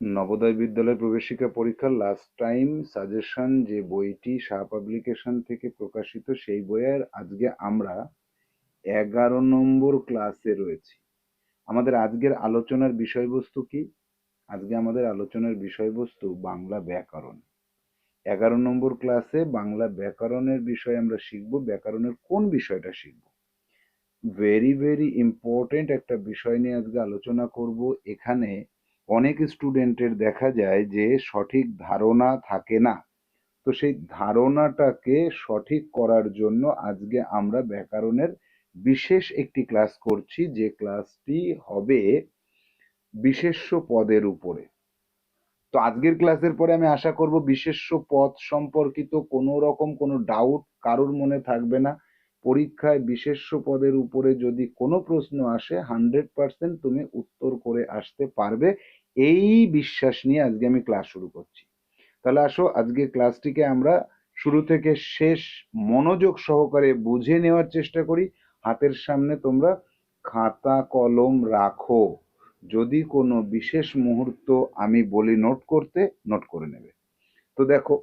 নবোদয় বিদ্যালয় প্রবেশিকা পরীক্ষার লাস্ট টাইম সাজেশন যে বইটি শাহ পাবলিকেশন থেকে প্রকাশিত, সেই বইয়ের আজকে আমরা এগারো নম্বর ক্লাসে রয়েছি। আমাদের আজকের আলোচনার বিষয়বস্তু কি? আজকে আমাদের আলোচনার বিষয়বস্তু বাংলা ব্যাকরণ। এগারো নম্বর ক্লাসে বাংলা ব্যাকরণের বিষয়ে আমরা শিখব, ব্যাকরণের কোন বিষয়টা শিখব? ভেরি ভেরি ইম্পর্টেন্ট একটা বিষয় নিয়ে আজকে আলোচনা করব। এখানে অনেক স্টুডেন্টের দেখা যায় যে সঠিক ধারণা থাকে না। তো সেই ধারণাটাকে সঠিক করার জন্য আজকে আমরা ব্যাকরণের বিশেষ একটি ক্লাস করছি, যে ক্লাসটি হবে বিশেষ্য পদের উপরে। তো আজকের ক্লাসের পরে আমি আশা করব বিশেষ্য পদ সম্পর্কিত কোনো রকম কোনো ডাউট কারোর মনে থাকবে না। পরীক্ষায় বিশেষ্য পদের উপরে যদি কোনো প্রশ্ন আসে হান্ড্রেড পার্সেন্ট তুমি উত্তর করে আসতে পারবে। এই বিশ্বাস নিয়ে আজকে আমি ক্লাস শুরু করছি। তাহলে আসো আজকে ক্লাসটিকে আমরা শুরু থেকে শেষ মনোযোগ সহকারে বুঝে নেওয়ার চেষ্টা করি। হাতের সামনে তোমরা খাতা, কলম রাখো। যদি কোনো বিশেষ মুহূর্ত আমি বলি নোট করতে নোট করে নেবে। তো দেখো,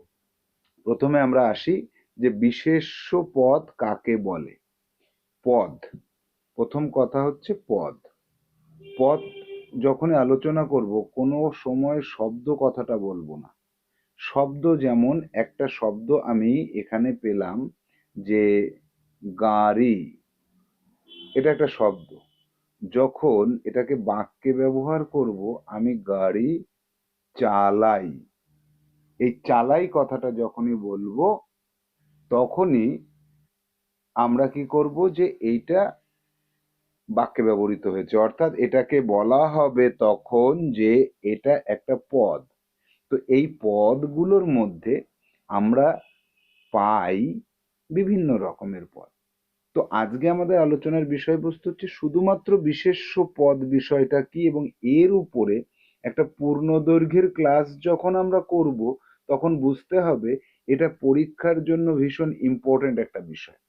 প্রথমে আমরা আসি যে বিশেষ্য পদ কাকে বলে? পদ। প্রথম কথা হচ্ছে পদ। পদ যখনই আলোচনা করব, কোনো সময় শব্দ কথাটা বলব না। শব্দ যেমন একটা শব্দ আমি এখানে পেলাম যে গাড়ি, এটা একটা শব্দ। যখন এটাকে বাক্যে ব্যবহার করব, আমি গাড়ি চালাই। এই চালাই কথাটা যখনই বলব, তখনই আমরা কি করব যে এইটা বাক্যে ব্যবহৃত হয়েছে। অর্থাৎ এটাকে বলা হবে তখন যে এটা একটা পদ। তো এই পদগুলোর মধ্যে আমরা পাই বিভিন্ন রকমের পদ। তো আজকে আমাদের আলোচনার বিষয়বস্তু হচ্ছে শুধুমাত্র বিশেষ্য পদ বিষয়টা কি এবং এর উপরে একটা পূর্ণ দৈর্ঘ্যের ক্লাস যখন আমরা করব, তখন বুঝতে হবে এটা পরীক্ষার জন্য ভীষণ ইম্পর্টেন্ট একটা বিষয়।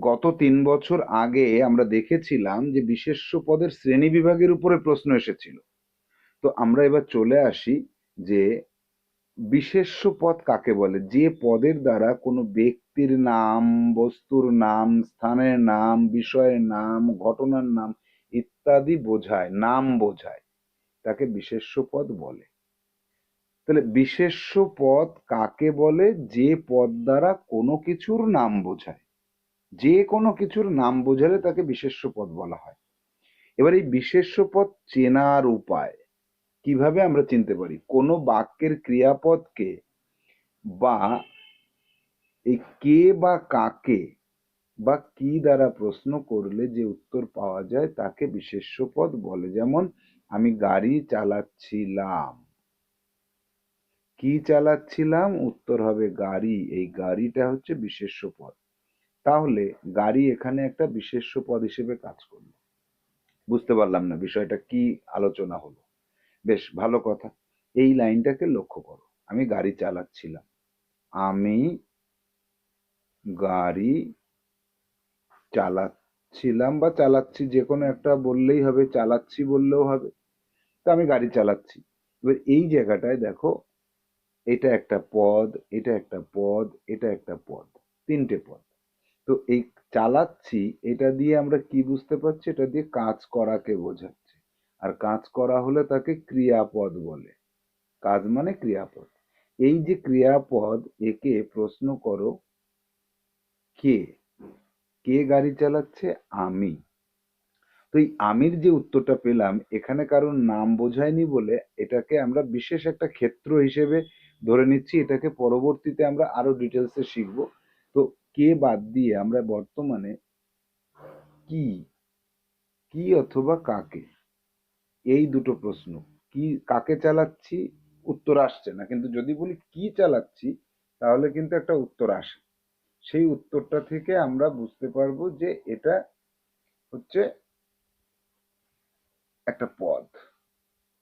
গত তিন বছর আগে আমরা দেখেছিলাম যে বিশেষ্য পদের শ্রেণি বিভাগের উপরে প্রশ্ন এসেছিল। তো আমরা এবার চলে আসি যে বিশেষ্য পদ কাকে বলে? যে পদের দ্বারা কোনো ব্যক্তির নাম, বস্তুর নাম, স্থানের নাম, বিষয়ের নাম, ঘটনার নাম ইত্যাদি বোঝায়, নাম বোঝায়। তাকে বিশেষ্য পদ বলে। তাহলে বিশেষ্য পদ কাকে বলে? যে পদ দ্বারা কোনো কিছুর নাম বোঝায়। যে কোনো কিছুর নাম বোঝালে তাকে বিশেষ্য পদ বলা হয়। এবার এই বিশেষ্য পদ চেনার উপায় কীভাবে আমরা চিনতে পারি? কোনো বাক্যের ক্রিয়াপদকে বা এই কে বা কাকে বা কি দ্বারা প্রশ্ন করলে যে উত্তর পাওয়া যায় তাকে বিশেষ্য পদ বলে। যেমন, আমি গাড়ি চালাচ্ছিলাম। কি চালাচ্ছিলাম? উত্তর হবে গাড়ি। এই গাড়িটা হচ্ছে বিশেষ্য পদ তাহলে গাড়ি এখানে একটা বিশেষ্য পদ হিসেবে কাজ করল। বুঝতে পারলাম না বিষয়টা কি আলোচনা হলো। বেশ, ভালো কথা। এই লাইনটাকে লক্ষ্য করো। আমি গাড়ি চালাচ্ছিলাম। আমি গাড়ি চালাচ্ছিলাম বা চালাচ্ছি, যে কোনো একটা বললেই হবে, চালাচ্ছি বললেও হবে। তো আমি গাড়ি চালাচ্ছি। এবার এই জায়গাটায় দেখো, এটা একটা পদ, এটা একটা পদ, এটা একটা পদ, তিনটে পদ। তো এই চালাচ্ছি, এটা দিয়ে আমরা কি বুঝতে পারছি? এটা দিয়ে কাজ করাকে বোঝাচ্ছে। আর কাজ করা হলে তাকে ক্রিয়াপদ বলে। কাজ মানে ক্রিয়াপদ। এই যে ক্রিয়াপদ, একে প্রশ্ন করো, কে? কে গাড়ি চালাচ্ছে? আমি। তো এই আমির যে উত্তরটা পেলাম, এখানে কারণ নাম বোঝায়নি বলে এটাকে আমরা বিশেষ একটা ক্ষেত্র হিসেবে ধরে নিচ্ছি। এটাকে পরবর্তীতে আমরা আরও ডিটেলসে শিখব। তো কে বাদ দিয়ে আমরা বর্তমানে কি? কি অথবা কাকে? এই দুটো প্রশ্ন। কি, কাকে চালাচ্ছি? উত্তর আসছে না। কিন্তু যদি বলি কি চালাচ্ছি, তাহলে কিন্তু একটা উত্তর আসে। সেই উত্তরটা থেকে আমরা বুঝতে পারব যে এটা হচ্ছে একটা পদ।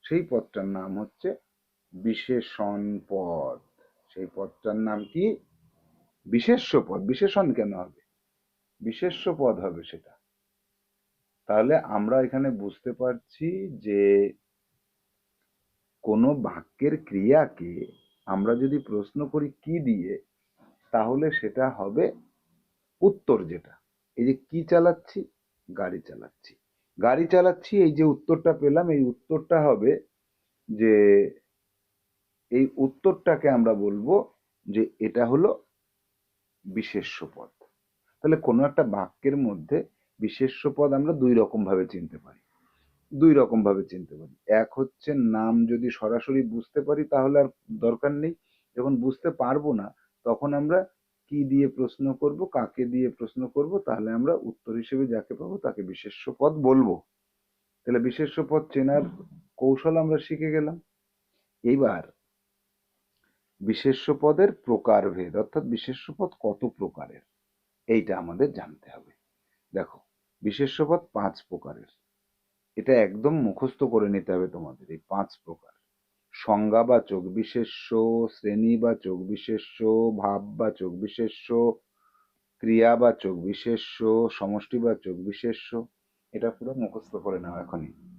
সেই পদটার নাম হচ্ছে বিশেষণ পদ সেই পদটার নাম কি? বিশেষ্য পদ, বিশেষণ কেন হবে? বিশেষ্য পদ হবে সেটা। তাহলে আমরা এখানে বুঝতে পারছি যে কোনো বাক্যের ক্রিয়াকে আমরা যদি প্রশ্ন করি কি দিয়ে, তাহলে সেটা হবে উত্তর যেটা। এই যে কি চালাচ্ছি? গাড়ি চালাচ্ছি। গাড়ি চালাচ্ছি, এই যে উত্তরটা পেলাম, এই উত্তরটা হবে যে, এই উত্তরটাকে আমরা বলব যে এটা হলো বিশেষ্য পদ তাহলে কোনো একটা বাক্যের মধ্যে বিশেষ্য পদ আমরা দুই রকম ভাবে চিনতে পারি। দুই রকম ভাবে চিনতে পারি। এক হচ্ছে নাম যদি সরাসরি বুঝতে পারি তাহলে আর দরকার নেই। যখন বুঝতে পারব না, তখন আমরা কি দিয়ে প্রশ্ন করব, কাকে দিয়ে প্রশ্ন করব, তাহলে আমরা উত্তর হিসেবে যাকে পাবো তাকে বিশেষ্য পদ বলব। তাহলে বিশেষ্য পদ চেনার কৌশল আমরা শিখে গেলাম। এইবার বিশেষ্য পদের প্রকারভেদ, অর্থাৎ বিশেষ্য পদ কত প্রকারের? এইটা আমাদের জানতে হবে। দেখো বিশেষ্য পদ পাঁচ প্রকারের। এটা একদম মুখস্থ করে নিতে হবে তোমাদের এই পাঁচ প্রকার। সংজ্ঞাবাচক বিশেষ্য শ্রেণীবাচক বিশেষ্য ভাববাচক বিশেষ্য ক্রিয়াবাচক বিশেষ্য সমষ্টিবাচক বিশেষ্য। এটা পুরো মুখস্থ করে নাও এখনই।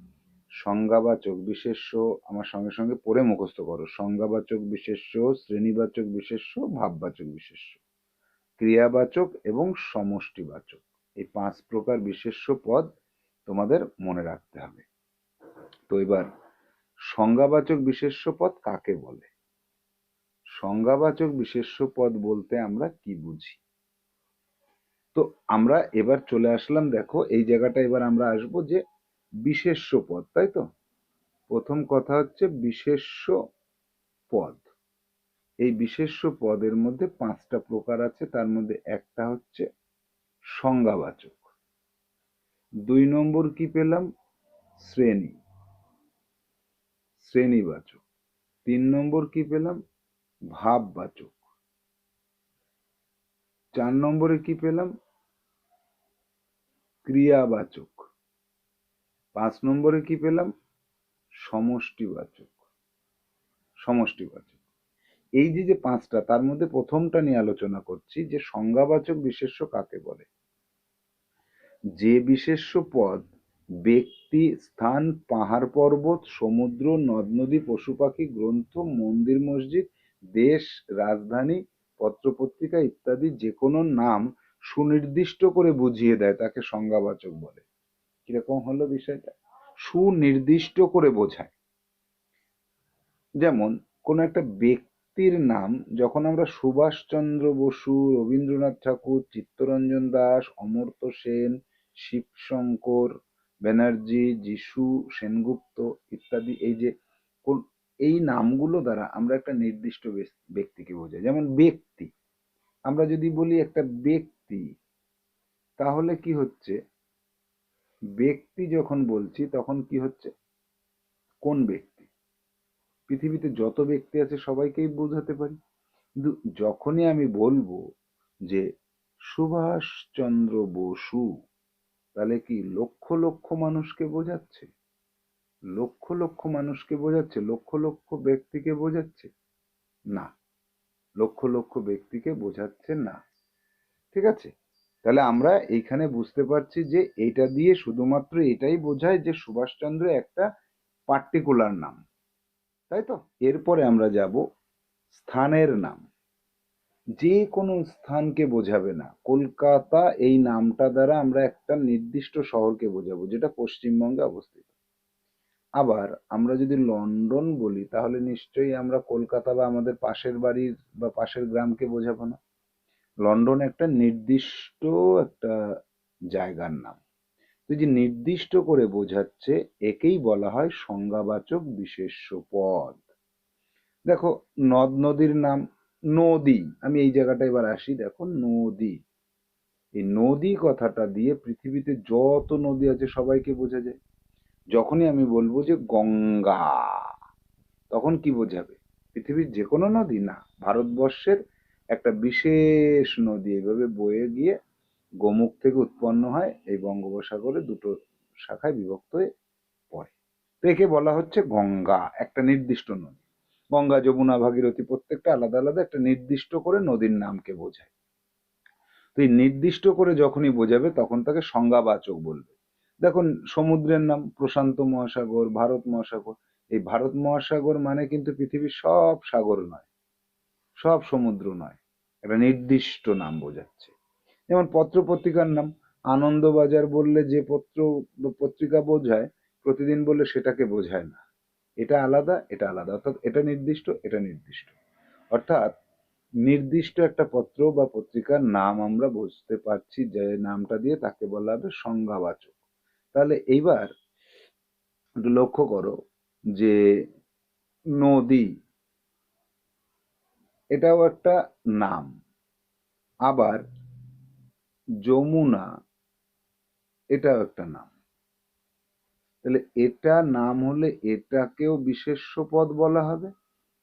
সংজ্ঞাবাচক বিশেষ্য আমার সঙ্গে সঙ্গে পড়ে মুখস্থ করো। সংজ্ঞাবাচক বিশেষ্য, শ্রেণীবাচক বিশেষ্য, ভাববাচক বিশেষ্য। ক্রিয়াবাচক এবং সমষ্টিবাচক। এই পাঁচ প্রকার বিশেষ্য পদ তোমাদের মনে রাখতে হবে। তো এবার, সংজ্ঞাবাচক বিশেষ্য পদ কাকে বলে? সংজ্ঞাবাচক বিশেষ্য পদ বলতে আমরা কি বুঝি? তো আমরা এবার চলে আসলাম, দেখো, এই জায়গাটা এবার আমরা আসব যে বিশেষ্য পদ, তাই তো? প্রথম কথা হচ্ছে বিশেষ্য পদ। এই বিশেষ্য পদের মধ্যে পাঁচটা প্রকার আছে, তার মধ্যে একটা হচ্ছে সংজ্ঞাবাচক। দুই নম্বর কি পেলাম? শ্রেণি। শ্রেণীবাচক। তিন নম্বর কি পেলাম? ভাববাচক। চার নম্বরে কি পেলাম? ক্রিয়াবাচক। পাঁচ নম্বরে কি পেলাম? সমষ্টিবাচক। সমষ্টিবাচক। এই যে যে পাঁচটা, তার মধ্যে প্রথমটা নিয়ে আলোচনা করছি যে সংজ্ঞাবাচক বিশেষ্য কাকে বলে? যে বিশেষ্য পদ ব্যক্তি, স্থান, পাহাড় পর্বত, সমুদ্র, নদ, নদী, পশু পাখি, গ্রন্থ, মন্দির, মসজিদ, দেশ, রাজধানী, পত্রপত্রিকা ইত্যাদি যে কোনো নাম সুনির্দিষ্ট করে বুঝিয়ে দেয়, তাকে সংজ্ঞাবাচক বলে। কীরকম হলো বিষয়টা? সুনির্দিষ্ট করে বোঝায়। যেমন, কোন একটা ব্যক্তির নাম, যখন আমরা সুভাষচন্দ্র বসু, রবীন্দ্রনাথ ঠাকুর, চিত্তরঞ্জন দাস, অমর্ত্য সেন, শিবশঙ্কর ব্যানার্জি, যিশু সেনগুপ্ত ইত্যাদি, এই যে কোন, এই নামগুলো দ্বারা আমরা একটা নির্দিষ্ট ব্যক্তিকে বোঝাই। যেমন ব্যক্তি, আমরা যদি বলি একটা ব্যক্তি, তাহলে কি হচ্ছে? ব্যক্তি যখন বলছি, তখন কি হচ্ছে? কোন ব্যক্তি? পৃথিবীতে যত ব্যক্তি আছে, সবাইকেই বোঝাতে পারি। কিন্তু যখনই আমি বলব যে, সুভাষচন্দ্র বসু, তাহলে কি লক্ষ লক্ষ মানুষকে বোঝাচ্ছে? লক্ষ লক্ষ মানুষকে বোঝাচ্ছে? লক্ষ লক্ষ ব্যক্তিকে বোঝাচ্ছে? না। লক্ষ লক্ষ ব্যক্তিকে বোঝাচ্ছে না। ঠিক আছে? তাহলে আমরা এইখানে বুঝতে পারছি যে এটা দিয়ে শুধুমাত্র এটাই বোঝায় যে সুভাষচন্দ্র একটা পার্টিকুলার নাম। তাই তো? এরপরে আমরা যাব স্থানের নাম। যে কোনো স্থানকে বোঝাবে না। কলকাতা এই নামটা দ্বারা আমরা একটা নির্দিষ্ট শহরকে বোঝাবো, যেটা পশ্চিমবঙ্গে অবস্থিত। আবার আমরা যদি লন্ডন বলি, তাহলে নিশ্চয়ই আমরা কলকাতা বা আমাদের পাশের বাড়ির বা পাশের গ্রামকে বোঝাবো না। লন্ডন একটা নির্দিষ্ট একটা জায়গার নাম। তো যে নির্দিষ্ট করে বোঝাচ্ছে, একেই বলা হয় সংজ্ঞাবাচক বিশেষ্য পদ। দেখো, নদ নদীর নাম নদী। আমি এই জায়গাটা এবার আসি, দেখো, নদী। এই নদী কথাটা দিয়ে পৃথিবীতে যত নদী আছে সবাইকে বোঝা যায়। যখনই আমি বলব যে গঙ্গা, তখন কি বোঝাবে? পৃথিবীর যে কোনো নদী না, ভারতবর্ষের একটা বিশেষ নদী এইভাবে বয়ে গিয়ে গোমুখ থেকে উৎপন্ন হয়, এই বঙ্গোপসাগরে দুটো শাখায় বিভক্ত হয়ে পড়ে। তো একে বলা হচ্ছে গঙ্গা, একটা নির্দিষ্ট নদী। গঙ্গা, যমুনা, ভাগীরথী প্রত্যেকটা আলাদা আলাদা একটা নির্দিষ্ট করে নদীর নামকে বোঝায়। তো এই নির্দিষ্ট করে যখনই বোঝাবে, তখন তাকে সংজ্ঞাবাচক বলবে। দেখুন, সমুদ্রের নাম প্রশান্ত মহাসাগর, ভারত মহাসাগর। এই ভারত মহাসাগর মানে কিন্তু পৃথিবীর সব সাগর নয়। সব সমুদ্র নয়, একটা নির্দিষ্ট নাম বোঝাচ্ছে। যেমন পত্র পত্রিকার নাম, আনন্দবাজার বললে যে পত্র, পত্রিকা বোঝায়, প্রতিদিন বললে সেটাকে বোঝায় না। এটা আলাদা এটা আলাদা, অর্থাৎ এটা নির্দিষ্ট এটা নির্দিষ্ট। অর্থাৎ নির্দিষ্ট একটা পত্র বা পত্রিকার নাম আমরা বুঝতে পারছি যে নামটা দিয়ে তাকে বলা হবে সংজ্ঞাবাচক। তাহলে এইবার একটু লক্ষ্য করো যে নদী এটাও একটা নাম। আবার যমুনা, এটাও একটা নাম। তাহলে এটা নাম হলে এটাকেও বিশেষ্য পদ বলা হবে,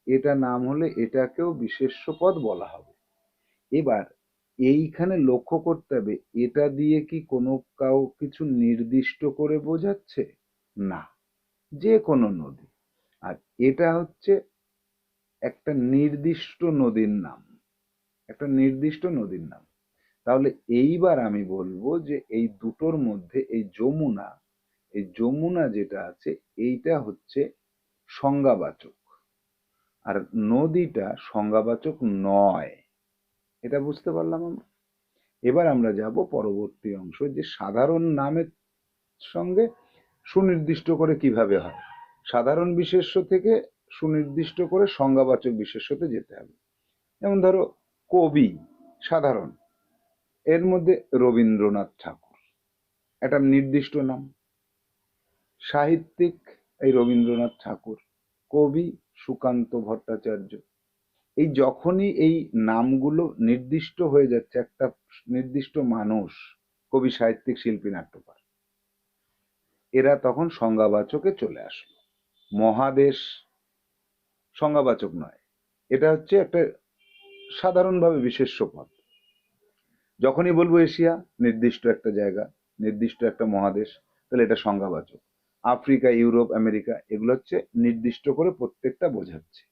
এটা নাম হলে এটাকেও বিশেষ্য পদ বলা হবে। এবার এইখানে লক্ষ্য করতে হবে, এটা দিয়ে কি কোনো কাউ কিছু নির্দিষ্ট করে বোঝাচ্ছে? না যে কোনো নদী। আর এটা হচ্ছে একটা নির্দিষ্ট নদীর নাম, একটা নির্দিষ্ট নদীর নাম। তাহলে এইবার আমি বলব যে এই দুটোর মধ্যে এই যমুনা এই যমুনা যেটা আছে, এইটা হচ্ছে সংজ্ঞাবাচক। আর নদীটা সংজ্ঞাবাচক নয়, এটা বুঝতে পারলাম আমরা? এবার আমরা যাব পরবর্তী অংশ যে সাধারণ নামের সঙ্গে সুনির্দিষ্ট করে কীভাবে হয়। সাধারণ বিশেষ্য থেকে সুনির্দিষ্ট করে সংজ্ঞাবাচক বিশেষ্যতে যেতে হবে। যেমন ধরো, কবি সাধারণ, এর মধ্যে রবীন্দ্রনাথ ঠাকুর, একটা নির্দিষ্ট নাম। সাহিত্যিক এই রবীন্দ্রনাথ ঠাকুর, কবি সুকান্ত ভট্টাচার্য। এই যখনই এই নামগুলো নির্দিষ্ট হয়ে যাচ্ছে, একটা নির্দিষ্ট মানুষ, কবি সাহিত্যিক, শিল্পী, নাট্যকার, এরা তখন সংজ্ঞাবাচকে চলে আসলো। মহাদেশ সংজ্ঞাবাচক নয়। এটা হচ্ছে একটা সাধারণভাবে বিশেষ্য পদ যখনই বলব এশিয়া, নির্দিষ্ট একটা জায়গা, নির্দিষ্ট একটা মহাদেশ, তাহলে এটা সংজ্ঞাবাচক। আফ্রিকা, ইউরোপ, আমেরিকা, এগুলো হচ্ছে নির্দিষ্ট করে প্রত্যেকটা বোঝাচ্ছে।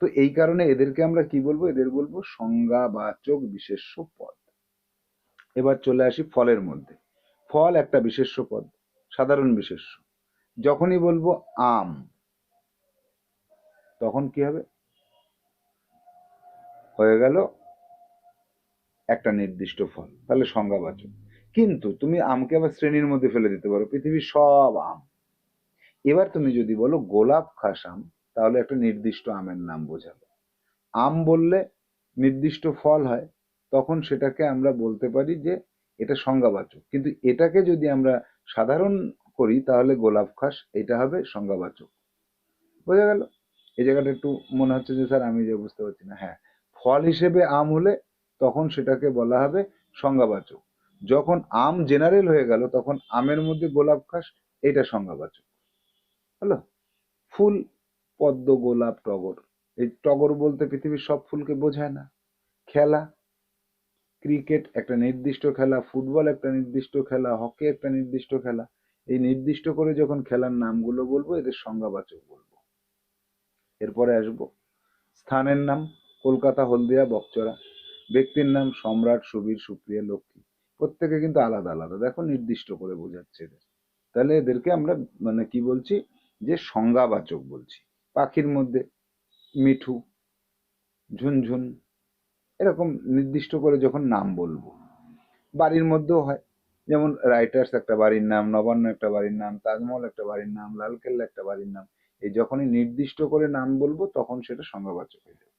তো এই কারণে এদেরকে আমরা কি বলব? এদের বলব সংজ্ঞাবাচক বিশেষ্য পদ এবার চলে আসি ফলের মধ্যে। ফল একটা বিশেষ্য পদ সাধারণ বিশেষ্য। যখনই বলব আম তখন কি হবে? হয়ে গেল একটা নির্দিষ্ট ফল, তাহলে সংজ্ঞাবাচক। কিন্তু তুমি আমকে আবার শ্রেণির মধ্যে ফেলে দিতে পারো, পৃথিবীর সব আম। এবার তুমি যদি বলো গোলাপ খাস আম, তাহলে একটা নির্দিষ্ট আমের নাম বোঝাবে। আম বললে নির্দিষ্ট ফল হয়, তখন সেটাকে আমরা বলতে পারি যে এটা সংজ্ঞাবাচক। কিন্তু এটাকে যদি আমরা সাধারণ করি, তাহলে গোলাপ খাস, এটা হবে সংজ্ঞাবাচক। বোঝা গেল? এই জায়গাটা একটু মনে হচ্ছে যে, স্যার, আমি যে বুঝতে পারছি না। হ্যাঁ ফল হিসেবে আম হলে তখন সেটাকে বলা হবে সংজ্ঞাবাচক। যখন আম জেনারেল হয়ে গেল, তখন আমের মধ্যে গোলাপ খাস এটা সংজ্ঞাবাচক। হলো? ফুল, পদ্ম, গোলাপ, টগর। এই টগর বলতে পৃথিবীর সব ফুলকে বোঝায় না। খেলা, ক্রিকেট একটা নির্দিষ্ট খেলা, ফুটবল একটা নির্দিষ্ট খেলা, হকি একটা নির্দিষ্ট খেলা। এই নির্দিষ্ট করে যখন খেলার নামগুলো বলব, এদের সংজ্ঞাবাচক বলব। এরপরে আসব। স্থানের নাম কলকাতা, হলদিয়া, বকচরা। ব্যক্তির নাম সম্রাট, সুবীর, সুপ্রিয়া, লক্ষ্মী। প্রত্যেকে কিন্তু আলাদা আলাদা। দেখো, নির্দিষ্ট করে বোঝাচ্ছে এদের। তাহলে এদেরকে আমরা মানে কি বলছি? যে সংজ্ঞাবাচক বলছি। পাখির মধ্যে মিঠু, ঝুনঝুন, এরকম নির্দিষ্ট করে যখন নাম বলব। বাড়ির মধ্যেও হয়। যেমন রাইটার্স একটা বাড়ির নাম, নবান্ন একটা বাড়ির নাম, তাজমহল একটা বাড়ির নাম, লালকেল্লা একটা বাড়ির নাম এই যখনই নির্দিষ্ট করে নাম বলব, তখন সেটা সংজ্ঞাবাচক হয়ে যাবে।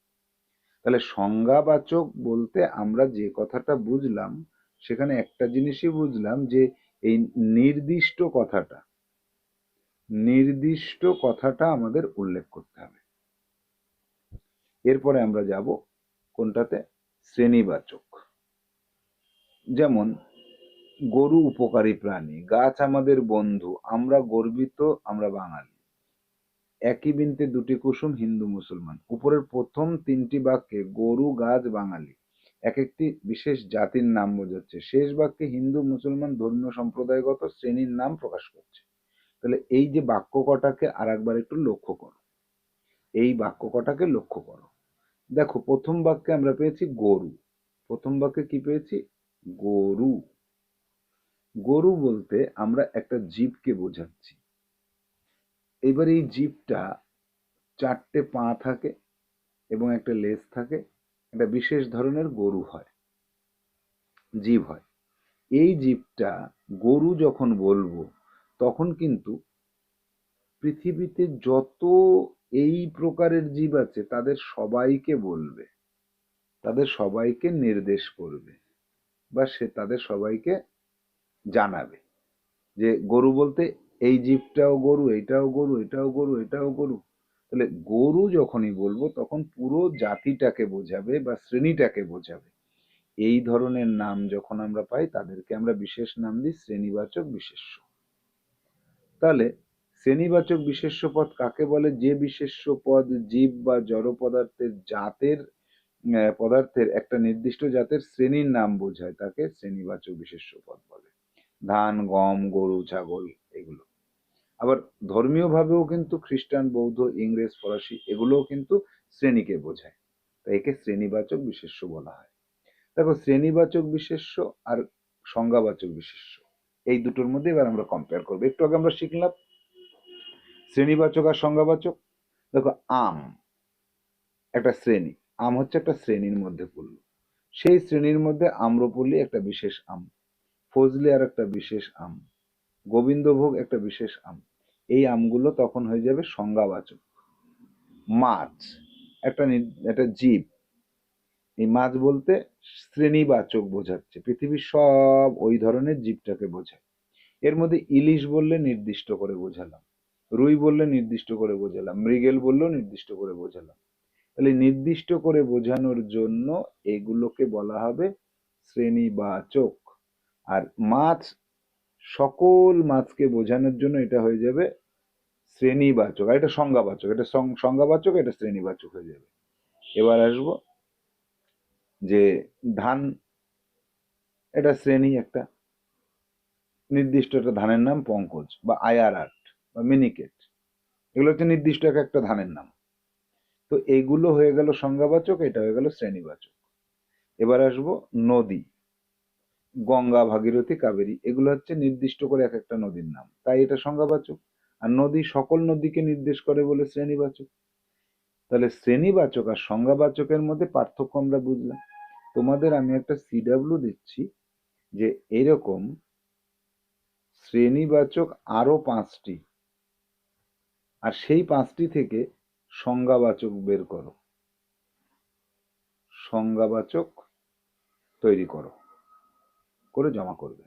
তাহলে সংজ্ঞাবাচক বলতে আমরা যে কথাটা বুঝলাম, সেখানে একটা জিনিসই বুঝলাম যে এই নির্দিষ্ট কথাটা নির্দিষ্ট কথাটা আমাদের উল্লেখ করতে হবে। এরপরে আমরা যাব কোনটাতে? শ্রেণীবাচক। যেমন, গরু উপকারী প্রাণী, গাছ আমাদের বন্ধু, আমরা গর্বিত, আমরা বাঙালি। একই বিনতে দুটি কুসুম হিন্দু মুসলমান। উপরের প্রথম তিনটি বাক্যে গরু, গাছ, বাঙালি। এক একটি বিশেষ জাতির নাম বোঝাচ্ছে। শেষ বাক্যে হিন্দু মুসলমান ধর্মীয় সম্প্রদায়গত শ্রেণির নাম প্রকাশ করছে। তাহলে এই যে বাক্য কটাকে আর একবার একটু লক্ষ্য করো। এই বাক্য কটাকে লক্ষ্য করো। দেখো, প্রথম বাক্যে আমরা পেয়েছি গরু। প্রথম বাক্যে কি পেয়েছি? গরু। গরু বলতে আমরা একটা জীবকে বোঝাচ্ছি। এইবার এই জীবটা চারটে পা থাকে এবং একটা লেজ থাকে, একটা বিশেষ ধরনের গরু হয়, জীব হয়। এই জীবটা গরু যখন বলব, তখন কিন্তু পৃথিবীতে যত এই প্রকারের জীব আছে, তাদের সবাইকে বলবে, তাদের সবাইকে নির্দেশ করবে বা সে তাদের সবাইকে জানাবে যে গরু বলতে এই জীবটাও গরু, এটাও গরু এটাও গরু এটাও গরু। তাহলে গরু যখনই বলব, তখন পুরো জাতিটাকে বোঝাবে বা শ্রেণীটাকে বোঝাবে। এই ধরনের নাম যখন আমরা পাই, তাদেরকে আমরা বিশেষ নাম দিই শ্রেণীবাচক বিশেষ্য। তাহলে শ্রেণীবাচক বিশেষ্য পদ কাকে বলে? যে বিশেষ্য পদ জীব বা জড় পদার্থের জাতের পদার্থের একটা নির্দিষ্ট জাতের শ্রেণির নাম বোঝায়, তাকে শ্রেণীবাচক বিশেষ্য পদ বলে। ধান, গম, গরু, ছাগল এগুলো। আবার ধর্মীয় ভাবেও কিন্তু খ্রিস্টান, বৌদ্ধ, ইংরেজ, ফরাসি এগুলোও কিন্তু শ্রেণীকে বোঝায়। তাই একে শ্রেণীবাচক বিশেষ্য বলা হয়। দেখো, শ্রেণীবাচক বিশেষ্য আর সংজ্ঞাবাচক বিশেষ্য, এই দুটোর মধ্যে এবার আমরা কম্পেয়ার করব। একটু আগে আমরা শিখলাম শ্রেণীবাচক আর সংজ্ঞাবাচক। দেখো, আম একটা শ্রেণি, আম হচ্ছে একটা শ্রেণির মধ্যে পড়ল। সেই শ্রেণির মধ্যে আম্রপল্লী একটা বিশেষ আম। ফজলি আর একটা বিশেষ আম, গোবিন্দভোগ একটা বিশেষ আম, এই আমগুলো তখন হয়ে যাবে সংজ্ঞাবাচক। মাছ, একটা একটা জীব, এই মাছ বলতে শ্রেণীবাচক বোঝাচ্ছে, পৃথিবীর সব ওই ধরনের জীবটাকে বোঝায়। এর মধ্যে ইলিশ বললে নির্দিষ্ট করে বোঝালাম, রুই বললে নির্দিষ্ট করে বোঝালাম, মৃগেল বললেও নির্দিষ্ট করে বোঝালাম। তাহলে নির্দিষ্ট করে বোঝানোর জন্য এগুলোকে বলা হবে শ্রেণীবাচক। আর মাছ, সকল মাছকে বোঝানোর জন্য এটা হয়ে যাবে শ্রেণীবাচক। আর এটা সংজ্ঞাবাচক। এটা সংজ্ঞাবাচক, এটা শ্রেণীবাচক হয়ে যাবে। এবার আসব যে ধান, এটা শ্রেণি একটা নির্দিষ্ট একটা ধানের নাম পঙ্কজ বা আয়ার আর্ট বা মিনিকেট। এগুলো হচ্ছে নির্দিষ্ট এক একটা ধানের নাম। তো এইগুলো হয়ে গেল সংজ্ঞাবাচক, এটা হয়ে গেল শ্রেণীবাচক। এবার আসব নদী। গঙ্গা, ভাগীরথী, কাবেরী, এগুলো হচ্ছে নির্দিষ্ট করে এক একটা নদীর নাম। তাই এটা সংজ্ঞাবাচক। আর নদী সকল নদীকে নির্দেশ করে বলে শ্রেণীবাচক। তাহলে শ্রেণীবাচক আর সংজ্ঞাবাচকের মধ্যে পার্থক্য আমরা বুঝলাম। তোমাদের আমি একটা সিডাব্লিউ দিচ্ছি যে এরকম শ্রেণীবাচক আরও পাঁচটি। আর সেই পাঁচটি থেকে সংজ্ঞাবাচক বের করো। সংজ্ঞাবাচক তৈরি করো। করে জমা করবে।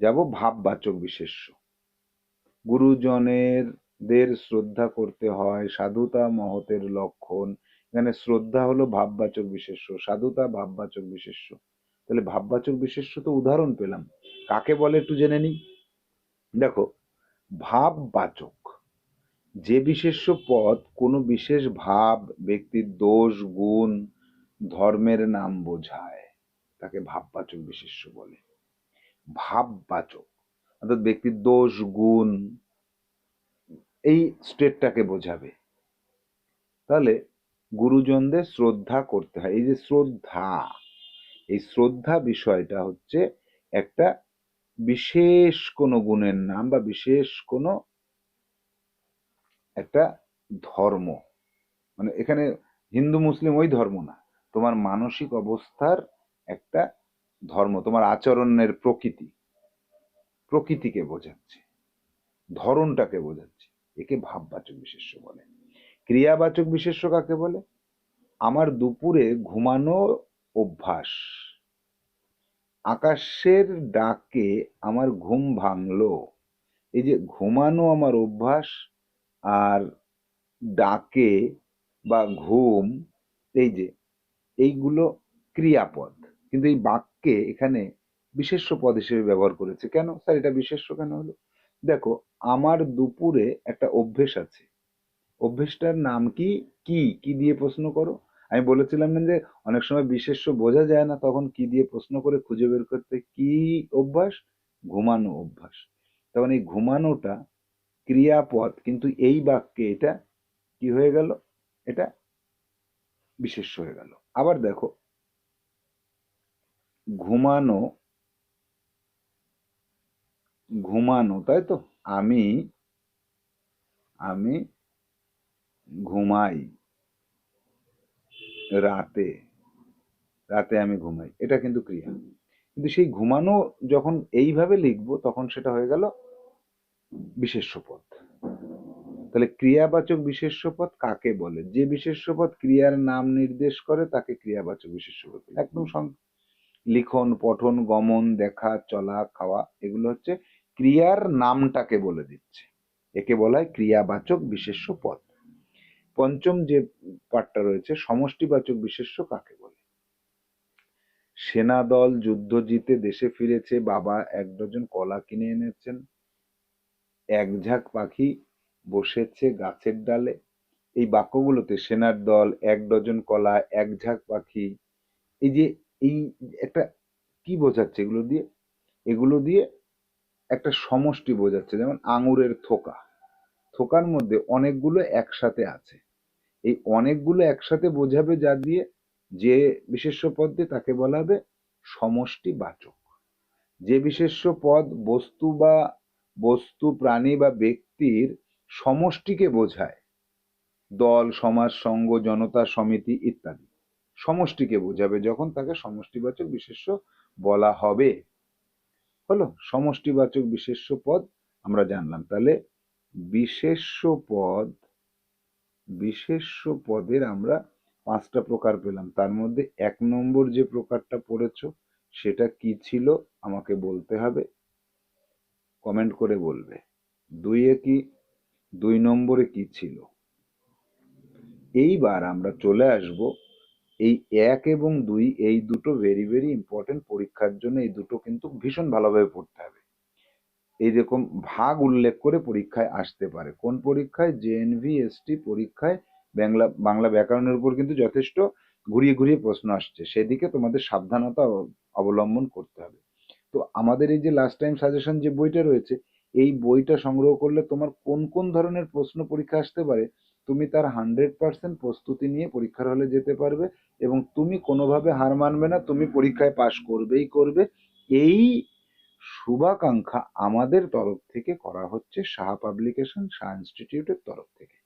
যাব ভাববাচক বিশেষ্য। গুরুজনের দের শ্রদ্ধা করতে হয় সাধুতা মহতের লক্ষণ। এখানে শ্রদ্ধা হলো ভাববাচক বিশেষ্য, সাধুতা ভাববাচক বিশেষ্য। তাহলে ভাববাচক বিশেষ্য তো উদাহরণ পেলাম। কাকে বলে একটু জেনে নিই? দেখো, ভাববাচক, যে বিশেষ্য পদ কোনো বিশেষ ভাব, ব্যক্তির দোষ, গুণ, ধর্মের নাম বোঝায়। তাকে ভাববাচক বিশেষ্য বলে। ভাববাচক, অর্থাৎ ব্যক্তির দোষ, গুণ, এই স্টেটটাকে বোঝাবে। তাহলে গুরুজনদের শ্রদ্ধা করতে হয়। এই যে শ্রদ্ধা, এই শ্রদ্ধা বিষয়টা হচ্ছে একটা বিশেষ কোনো গুণের নাম বা বিশেষ কোনো একটা ধর্ম। মানে এখানে হিন্দু, মুসলিম ওই ধর্ম না। তোমার মানসিক অবস্থার একটা ধর্ম, তোমার আচরণের প্রকৃতি। প্রকৃতিকে বোঝাচ্ছে ধরনটাকে বোঝাচ্ছে। একে ভাববাচক বিশেষ্য বলে। ক্রিয়াবাচক বিশেষ্য কাকে বলে? আমার দুপুরে ঘুমানো অভ্যাস। আকাশের ডাকে আমার ঘুম ভাঙলো। এই যে ঘুমানো আমার অভ্যাস আর ডাকে বা ঘুম, এই যে, এইগুলো ক্রিয়াপদ। কিন্তু এই বাক্যে এখানে বিশেষ্য পদ হিসেবে ব্যবহার করেছে। কেন? স্যার, এটা বিশেষ্য কেন হলো? দেখো, আমার দুপুরে একটা অভ্যেস আছে। অভ্যেসটার নাম কি? কি? কি দিয়ে প্রশ্ন করো? আমি বলেছিলাম না যে অনেক সময় বিশেষ্য বোঝা যায় না, তখন কি দিয়ে প্রশ্ন করে খুঁজে বের করতে? কি অভ্যাস? ঘুমানো অভ্যাস। তখন এই ঘুমানোটা ক্রিয়াপদ, কিন্তু এই বাক্যে এটা কি হয়ে গেল? এটা বিশেষ্য হয়ে গেল। আবার দেখো ঘুমানো ঘুমানো, তাই তো? আমি আমি ঘুমাই রাতে রাতে আমি ঘুমাই। এটা কিন্তু ক্রিয়া। কিন্তু সেই ঘুমানো যখন এইভাবে লিখব, তখন সেটা হয়ে গেল বিশেষ্য পদ তাহলে ক্রিয়াবাচক বিশেষ্য পদ কাকে বলে? যে বিশেষ্য পদ ক্রিয়ার নাম নির্দেশ করে, তাকে ক্রিয়াবাচক বিশেষ্য পদ। একদম লিখন, পঠন, গমন, দেখা, চলা, খাওয়া, এগুলো হচ্ছে ক্রিয়ার নামটাকে বলে দিচ্ছে। একে বলা হয় ক্রিয়াবাচক বিশেষ্য পদ। পঞ্চম যে পাঠটা রয়েছে, সমষ্টিবাচক বিশেষ্য কাকে বলে? সেনাদল, যুদ্ধ জিতে দেশে ফিরেছে, বাবা এক ডজন কলা কিনে এনেছেন, এক ঝাঁক পাখি বসেছে গাছের ডালে। এই বাক্যগুলোতে সেনার দল, এক ডজন কলা, এক ঝাঁক পাখি, এই যে এই একটা কি বোঝাচ্ছে? এগুলো দিয়ে এগুলো দিয়ে একটা সমষ্টি বোঝাচ্ছে। যেমন আঙুরের থোকা। থোকার মধ্যে অনেকগুলো একসাথে আছে। এই অনেকগুলো একসাথে বোঝাবে যা দিয়ে যে বিশেষ্য পদ দিয়ে তাকে বলা হবে সমষ্টি বাচক যে বিশেষ্য পদ বস্তু বা বস্তু, প্রাণী বা ব্যক্তির সমষ্টিকে বোঝায়। দল সমাজ সঙ্গ জনতা, সমিতি ইত্যাদি। সমষ্টিকে বোঝাবে, যখন তাকে সমষ্টিবাচক বিশেষ্য বলা হবে। হলো, সমষ্টিবাচক বিশেষ্য পদ আমরা জানলাম। তাহলে বিশেষ্য পদ, বিশেষ্য পদের আমরা পাঁচটা প্রকার পেলাম। তার মধ্যে এক নম্বর যে প্রকারটা পড়েছো, সেটা কি ছিল? আমাকে বলতে হবে। কমেন্ট করে বলবে। দুইয়ে কি? দুই নম্বরে কি ছিল? এইবার আমরা চলে আসব এই এক এবং দুই, এই দুটো ভেরি ভেরি ইম্পর্টেন্ট পরীক্ষার জন্য এই দুটো কিন্তু ভীষণ ভালোভাবে পড়তে হবে। এইরকম ভাগ উল্লেখ করে পরীক্ষায় আসতে পারে। কোন পরীক্ষায়? জেএনভি এসটি পরীক্ষায় বাংলা বাংলা ব্যাকরণের উপর কিন্তু যথেষ্ট ঘুরিয়ে ঘুরিয়ে প্রশ্ন আসছে। সেদিকে তোমাদের সাবধানতা অব- অবলম্বন করতে হবে। তো আমাদের এই যে লাস্ট টাইম সাজেশন যে বইটা রয়েছে, এই বইটা সংগ্রহ করলে তোমার কোন কোন ধরনের প্রশ্ন পরীক্ষা আসতে পারে? তুমি তার হান্ড্রেড পার্সেন্ট প্রস্তুতি নিয়ে পরীক্ষার হলে যেতে পারবে এবং তুমি কোনোভাবে হার মানবে না, তুমি পরীক্ষায় পাশ করবেই করবে। এই শুভাকাঙ্ক্ষা আমাদের তরফ থেকে করা হচ্ছে সাহা পাবলিকেশন সাহা ইনস্টিটিউটের তরফ থেকে।